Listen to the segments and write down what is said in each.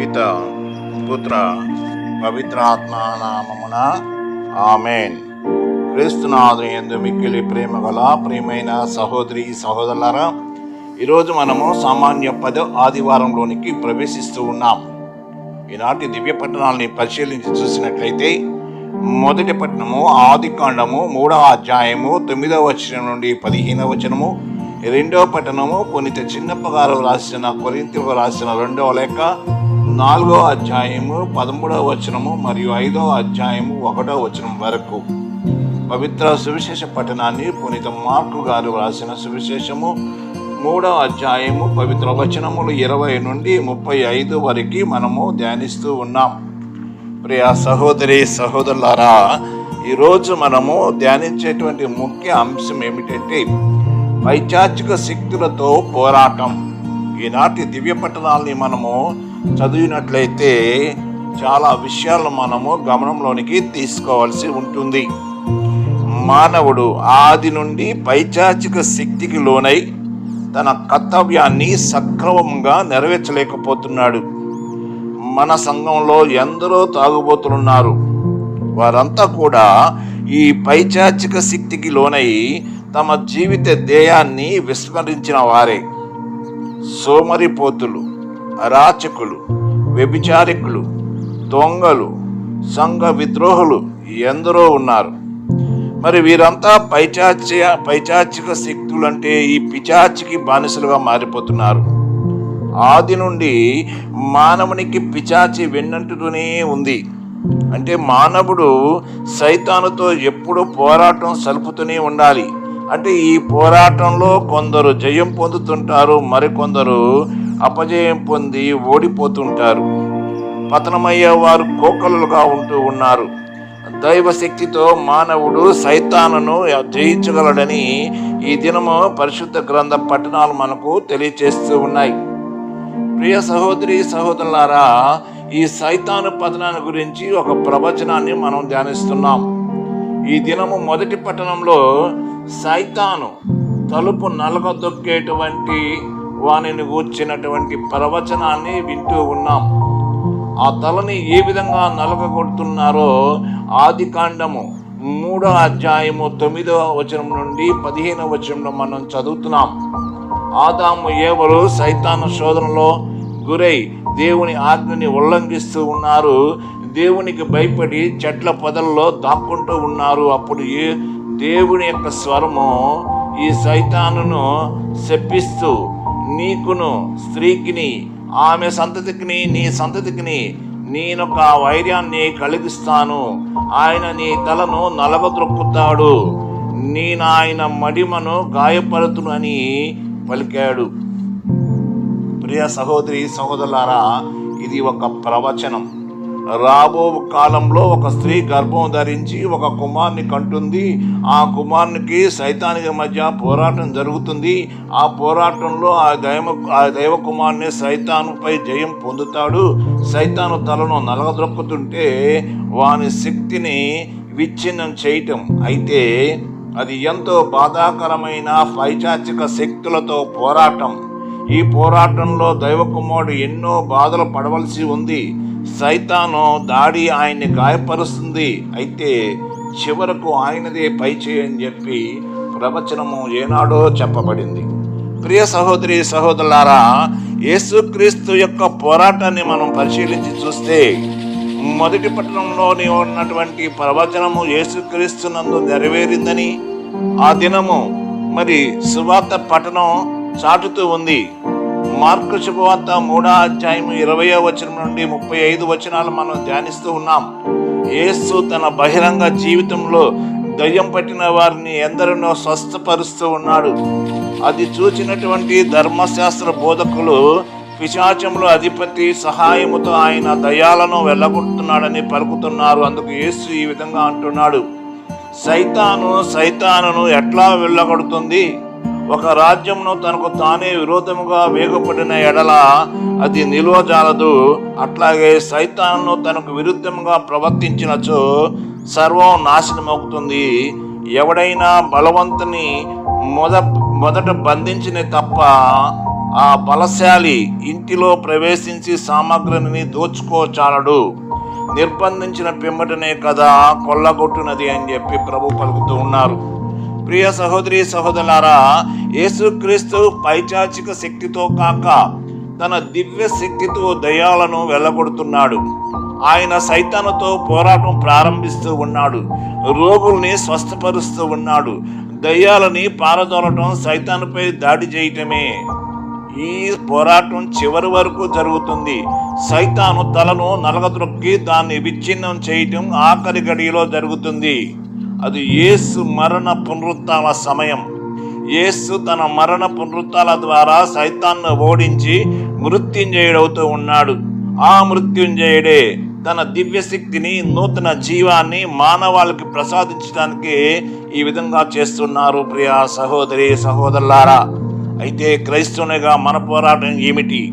పిత పుత్ర పవిత్రాత్మ నామమున ఆమెన్ క్రీస్తునాథు ఎందు మిక్కిలి ప్రేమ గల ప్రియమైన సహోదరి సహోదరులారా ఈరోజు మనము సామాన్య పద ఆదివారంలోనికి ప్రవేశిస్తూ ఉన్నాం. ఈనాటి దివ్య పట్టణాలని పరిశీలించి చూసినట్లయితే మొదటి పట్టణము ఆది కాండము మూడవ అధ్యాయము తొమ్మిదవ వచనం నుండి పదిహేనవ వచనము రెండవ పట్టణము పునీత చిన్నప్ప గారు రాసిన కొరింతకు రాసిన రెండవ లేఖ నాలుగో అధ్యాయము పదమూడవ వచనము మరియు ఐదవ అధ్యాయము ఒకటో వచనం వరకు. పవిత్ర సువిశేష పట్టణాన్ని పునీత మార్కు గారు రాసిన సువిశేషము మూడవ అధ్యాయము పవిత్ర వచనములు ఇరవై నుండి ముప్పై ఐదు వరకు మనము ధ్యానిస్తూ ఉన్నాం. ప్రియ సహోదరి సహోదరులారా ఈరోజు మనము ధ్యానించేటువంటి ముఖ్య అంశం ఏమిటంటే పైచాచిక శక్తులతో పోరాటం. ఈనాటి దివ్య పట్టణాలని మనము చదివినట్లయితే చాలా విషయాలను మనము గమనంలోనికి తీసుకోవాల్సి ఉంటుంది. మానవుడు ఆది నుండి పైచాచిక శక్తికి లోనై తన కర్తవ్యాన్ని సక్రమంగా నెరవేర్చలేకపోతున్నాడు. మన సంఘంలో ఎందరో తాగుబోతులున్నారు. వారంతా కూడా ఈ పైచాచిక శక్తికి లోనై తమ జీవిత ధ్యేయాన్ని విస్మరించిన వారే. సోమరిపోతులు అరాచకులు వ్యభిచారికులు దొంగలు సంఘ విద్రోహులు ఎందరో ఉన్నారు. మరి వీరంతా పైచాచ్య పైచాచిక శక్తులు అంటే ఈ పిచాచికి బానిసలుగా మారిపోతున్నారు. ఆది నుండి మానవునికి పిచాచి వెన్నంటుతూనే ఉంది. అంటే మానవుడు సైతానుతో ఎప్పుడు పోరాటం సలుపుతూనే ఉండాలి. అంటే ఈ పోరాటంలో కొందరు జయం పొందుతుంటారు మరికొందరు అపజయం పొంది ఓడిపోతుంటారు. పతనమయ్యే వారు కోకలుగా ఉంటూ ఉన్నారు. దైవశక్తితో మానవుడు సైతానను జయించగలడని ఈ దినము పరిశుద్ధ గ్రంథ పట్టణాలు మనకు తెలియచేస్తూ ఉన్నాయి. ప్రియ సహోదరి సహోదరులారా ఈ సైతాను పతనాన్ని గురించి ఒక ప్రవచనాన్ని మనం ధ్యానిస్తున్నాం. ఈ దినము మొదటి పట్టణంలో సైతాను తలుపు నలగదొక్కేటువంటి వానిని గూర్చినటువంటి ప్రవచనాన్ని వింటూ ఉన్నాం. ఆ తలని ఏ విధంగా నలగగొడుతున్నారో ఆది కాండము మూడో అధ్యాయము తొమ్మిదవ వచనం నుండి పదిహేనవ వచనంలో మనం చదువుతున్నాం. ఆదాము ఏవరు సైతాన శోధనలో గురై దేవుని ఆజ్ఞని ఉల్లంఘిస్తూ ఉన్నారు. దేవునికి భయపడి చెట్ల పొదల్లో దాక్కుంటూ ఉన్నారు. అప్పుడు ఏ దేవుని యొక్క స్వరము ఈ సైతానును శప్పిస్తూ నీకును స్త్రీకిని ఆమె సంతతికిని నీ సంతతికిని నేనొక వైర్యాన్ని కలిగిస్తాను. ఆయన నీ తలను నలగద్రొక్కుతాడు నేను ఆయన మడిమను గాయపరుతును అని పలికాడు. ప్రియ సహోదరి సహోదరులారా ఇది ఒక ప్రవచనం. రాబో కాలంలో ఒక స్త్రీ గర్భం ధరించి ఒక కుమార్ని కంటుంది. ఆ కుమార్నికి సైతానికి మధ్య పోరాటం జరుగుతుంది. ఆ పోరాటంలో ఆ దైవ ఆ దైవ కుమార్ని సైతానుపై జయం పొందుతాడు. సైతాను తలను నలగద్రొక్కుతుంటే వాని శక్తిని విచ్ఛిన్నం చేయటం. అయితే అది ఎంతో బాధాకరమైన పైచాచిక శక్తులతో పోరాటం. ఈ పోరాటంలో దైవకుమారుడు ఎన్నో బాధలు పడవలసి ఉంది. సైతాను దాడి ఆయన్ని గాయపరుస్తుంది. అయితే చివరకు ఆయనదే పై చేయని చెప్పి ప్రవచనము ఏనాడో చెప్పబడింది. ప్రియ సహోదరి సహోదరులారా యేసుక్రీస్తు యొక్క పోరాటాన్ని మనం పరిశీలించి చూస్తే మొదటి పట్టణంలోని ఉన్నటువంటి ప్రవచనము యేసుక్రీస్తునందు నెరవేరిందని ఆ దినము మరి సువార్త పట్టణం చాటుతూ ఉంది. మార్కు శుభవార్త మూడో అధ్యాయం ఇరవయో వచనం నుండి ముప్పై ఐదు వచనాలు మనం ధ్యానిస్తూ ఉన్నాం. యేసు తన బహిరంగ జీవితంలో దయ్యం పట్టిన వారిని ఎందరినో స్వస్థపరుస్తూ ఉన్నాడు. అది చూచినటువంటి ధర్మశాస్త్ర బోధకులు పిశాచముల అధిపతి సహాయముతో ఆయన దయాలను వెళ్ళగొడుతున్నాడని పలుకుతున్నారు. అందుకు యేసు ఈ విధంగా అంటున్నాడు. సైతాను సైతానును ఎట్లా వెళ్ళగొడుతుంది ఒక రాజ్యమును తనకు తానే విరోధముగా వేగపడిన ఎడల అది నిలువజాలదు. అట్లాగే సైతాను తనకు విరుద్ధంగా ప్రవర్తించినచో సర్వం నాశనమవుతుంది. ఎవడైనా బలవంతుని మొద మొదట బంధించిన తప్ప ఆ బలశాలి ఇంటిలో ప్రవేశించి సామగ్రిని దోచుకోచాలడు. నిర్బంధించిన పిమ్మటనే కదా కొల్లగొట్టునది అని చెప్పి ప్రభు పలుకుతూ ఉన్నారు. ప్రియ సహోదరి సహోదరులారా యేసుక్రీస్తు పైచాచిక శక్తితో కాక తన దివ్య శక్తితో దయాలను వెళ్ళగొడుతున్నాడు. ఆయన సైతానుతో పోరాటం ప్రారంభిస్తూ ఉన్నాడు. రోగుల్ని స్వస్థపరుస్తూ ఉన్నాడు. దయ్యాలని పారదోలటం సైతానుపై దాడి చేయటమే. ఈ పోరాటం చివరి వరకు జరుగుతుంది. సైతాను తలను నలగద్రొక్కి దాన్ని విచ్ఛిన్నం చేయటం ఆఖరి గడిలో జరుగుతుంది. అది యేసు మరణ పునరుత్థాన సమయం. యేసు తన మరణ పునరుత్థాల ద్వారా సైతాన్ని ఓడించి మృత్యుంజయుడవుతూ ఉన్నాడు. ఆ మృత్యుంజయుడే తన దివ్యశక్తిని నూతన జీవాన్ని మానవాళికి ప్రసాదించడానికి ఈ విధంగా చేస్తున్నారు ప్రియ సహోదరి సహోదరులారా. అయితే క్రైస్తవునిగా మన పోరాటం ఏమిటి?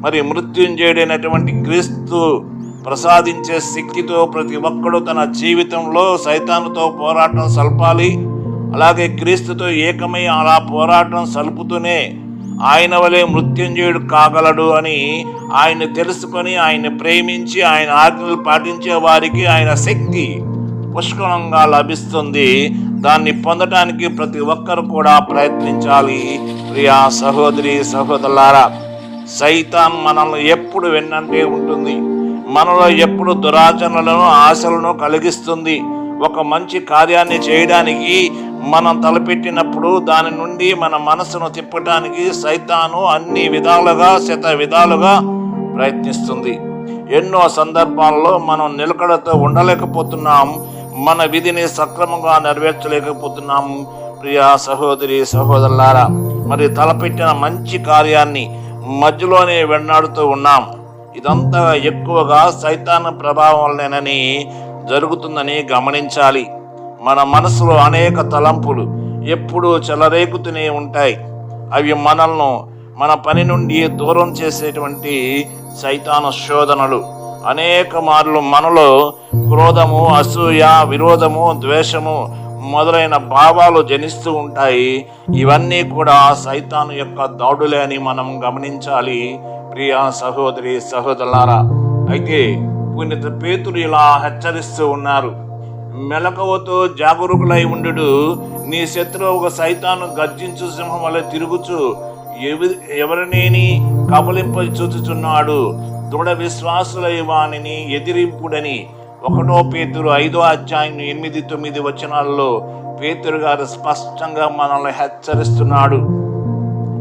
మరి మృత్యుంజయుడైనటువంటి క్రీస్తు ప్రసాదించే శక్తితో ప్రతి ఒక్కడు తన జీవితంలో సైతానుతో పోరాటం సల్పాలి. అలాగే క్రీస్తుతో ఏకమై అలా పోరాటం సలుపుతూనే ఆయన వలె మృత్యుంజయుడు కాగలడు అని ఆయన తెలుసుకొని ఆయన ప్రేమించి ఆయన ఆజ్ఞలు పాటించే వారికి ఆయన శక్తి పుష్కలంగా లభిస్తుంది. దాన్ని పొందడానికి ప్రతి ఒక్కరు కూడా ప్రయత్నించాలి. ప్రియా సహోదరి సహోదరులారా సైతాన్ మనల్ని ఎప్పుడు వెన్నంటే ఉంటుంది. మనలో ఎప్పుడు దురాచరణలను ఆశలను కలిగిస్తుంది. ఒక మంచి కార్యాన్ని చేయడానికి మనం తలపెట్టినప్పుడు దాని నుండి మన మనసును తిప్పటానికి సైతాను అన్ని విధాలుగా శత విధాలుగా ప్రయత్నిస్తుంది. ఎన్నో సందర్భాల్లో మనం నిలకడతో ఉండలేకపోతున్నాం. మన విధిని సక్రమంగా నెరవేర్చలేకపోతున్నాము ప్రియా సహోదరి సహోదరులారా మరి తలపెట్టిన మంచి కార్యాన్ని మధ్యలోనే వెన్నాడుతూ ఉన్నాం. ఇదంతా ఎక్కువగా సైతాన ప్రభావం వల్లనేనని జరుగుతుందని గమనించాలి. మన మనసులో అనేక తలంపులు ఎప్పుడూ చెలరేగుతూనే ఉంటాయి. అవి మనల్ని మన పని నుండి దూరం చేసేటువంటి సైతాన శోధనలు. అనేక మార్లు మనలో క్రోధము అసూయ విరోధము ద్వేషము మొదలైన భావాలు జనిస్తూ ఉంటాయి. ఇవన్నీ కూడా సైతాను యొక్క దాడులే అని మనం గమనించాలి. ప్రియా సహోదరి సహోదరులారా అయితే పుణ్యత పేతులు ఇలా హెచ్చరిస్తూ ఉన్నారు. మెలకువతో జాగరూకులై ఉండు నీ శత్రువు ఒక సైతాను గర్జించు సింహం వల్ల తిరుగుచు ఎవరినేని కబలింప చూచుచున్నాడు దృఢ విశ్వాసులై వాణిని ఎదిరింపుడని ఒకటో పేతురు ఐదో అధ్యాయం ఎనిమిది తొమ్మిది వచనాల్లో పేతురు గారు స్పష్టంగా మనల్ని హెచ్చరిస్తున్నాడు.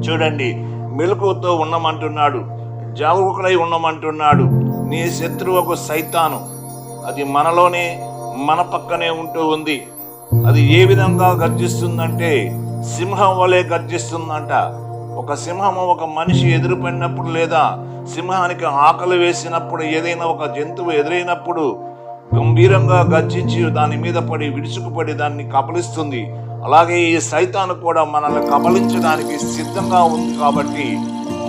చూడండి మెలకువతో ఉండమంటున్నాడు జాగరూకులై ఉండమంటున్నాడు. నీ శత్రువు ఒక సైతాను. అది మనలోనే మన పక్కనే ఉంటూ ఉంది. అది ఏ విధంగా గర్జిస్తుందంటే సింహం వలె గర్జిస్తుందంట. ఒక సింహము ఒక మనిషి ఎదురుపడినప్పుడు లేదా సింహానికి ఆకలి వేసినప్పుడు ఏదైనా ఒక జంతువు ఎదురైనప్పుడు గంభీరంగా గర్జించి దాని మీద పడి విడుచుకుపడి దాన్ని కబలిస్తుంది. అలాగే ఈ సైతాను కూడా మనల్ని కబలించడానికి సిద్ధంగా ఉంది కాబట్టి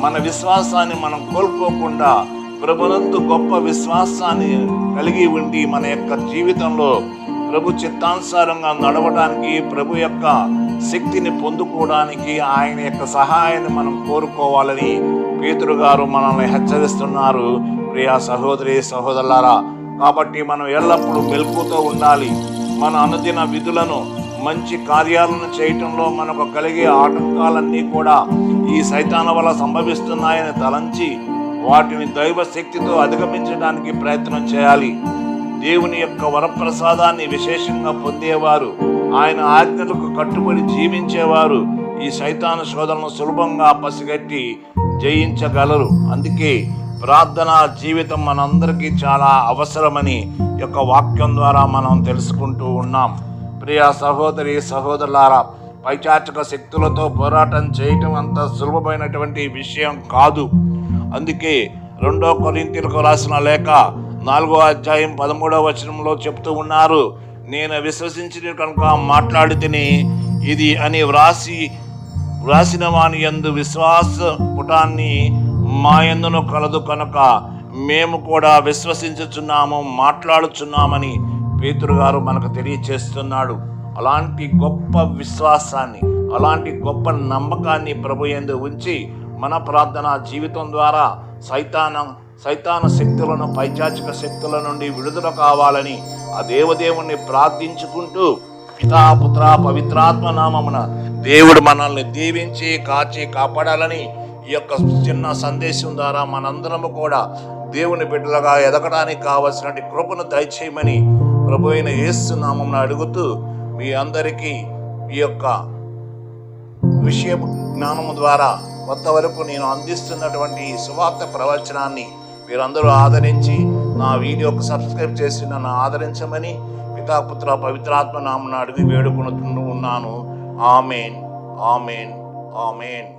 మన విశ్వాసాన్ని మనం కోల్పోకుండా ప్రభునందు గొప్ప విశ్వాసాన్ని కలిగి ఉండి మన యొక్క జీవితంలో ప్రభు చిత్తానుసారంగా నడవడానికి ప్రభు యొక్క శక్తిని పొందుకోవడానికి ఆయన యొక్క సహాయాన్ని మనం కోరుకోవాలని పేతురు గారు మనల్ని హెచ్చరిస్తున్నారు. ప్రియా సహోదరి సహోదరులారా కాబట్టి మనం ఎల్లప్పుడూ మెలుపుతో ఉండాలి. మన అనుదిన విధులను మంచి కార్యాలను చేయటంలో మనకు కలిగే ఆటంకాలన్నీ కూడా ఈ సైతాన వల్ల సంభవిస్తున్నాయని తలంచి వాటిని దైవ శక్తితో అధిగమించడానికి ప్రయత్నం చేయాలి. దేవుని యొక్క వరప్రసాదాన్ని విశేషంగా పొందేవారు ఆయన ఆజ్ఞలకు కట్టుబడి జీవించేవారు ఈ సైతాన శోధనను సులభంగా పసిగట్టి జయించగలరు. అందుకే ప్రార్థన జీవితం మనందరికీ చాలా అవసరమని యొక్క వాక్యం ద్వారా మనం తెలుసుకుంటూ ఉన్నాం. ప్రియ సహోదరి సహోదరులారా పైచాచక శక్తులతో పోరాటం చేయటం అంత సులభమైనటువంటి విషయం కాదు. అందుకే రెండో కొరింతలకు రాసిన లేఖ నాలుగో అధ్యాయం పదమూడవ వచనంలో చెప్తూ ఉన్నారు. నేను విశ్వసించిన కనుక మాట్లాడి తిని ఇది అని వ్రాసి వ్రాసిన వాని యందు విశ్వాస పుటాన్ని మా ఎందును కలదు కనుక మేము కూడా విశ్వసించుచున్నాము మాట్లాడుచున్నామని పేతురు గారు మనకు తెలియచేస్తున్నాడు. అలాంటి గొప్ప విశ్వాసాన్ని అలాంటి గొప్ప నమ్మకాన్ని ప్రభు ఎందు ఉంచి మన ప్రార్థన జీవితం ద్వారా సైతాన సైతాన శక్తులను పైచాచిక శక్తుల నుండి విడుదల కావాలని ఆ దేవదేవుణ్ణి ప్రార్థించుకుంటూ పితాపుత్ర పవిత్రాత్మ నామమున దేవుడు మనల్ని దీవించి కాచి కాపాడాలని ఈ యొక్క చిన్న సందేశం ద్వారా మనందరము కూడా దేవుని బిడ్డలుగా ఎదగడానికి కావలసినటువంటి కృపను దయచేయమని ప్రభు అయిన యేసు నామమున అడుగుతూ మీ అందరికీ ఈ యొక్క విషయ జ్ఞానము ద్వారా కొంతవరకు నేను అందిస్తున్నటువంటి ఈ సువార్త ప్రవచనాన్ని మీరందరూ ఆదరించి నా వీడియోకు సబ్స్క్రైబ్ చేసి నన్ను ఆదరించమని పితాపుత్ర పవిత్రాత్మ నామను అడిగి వేడుకుంటూ ఉన్నాను ఆమెన్. ఆమెన్. ఆమెన్.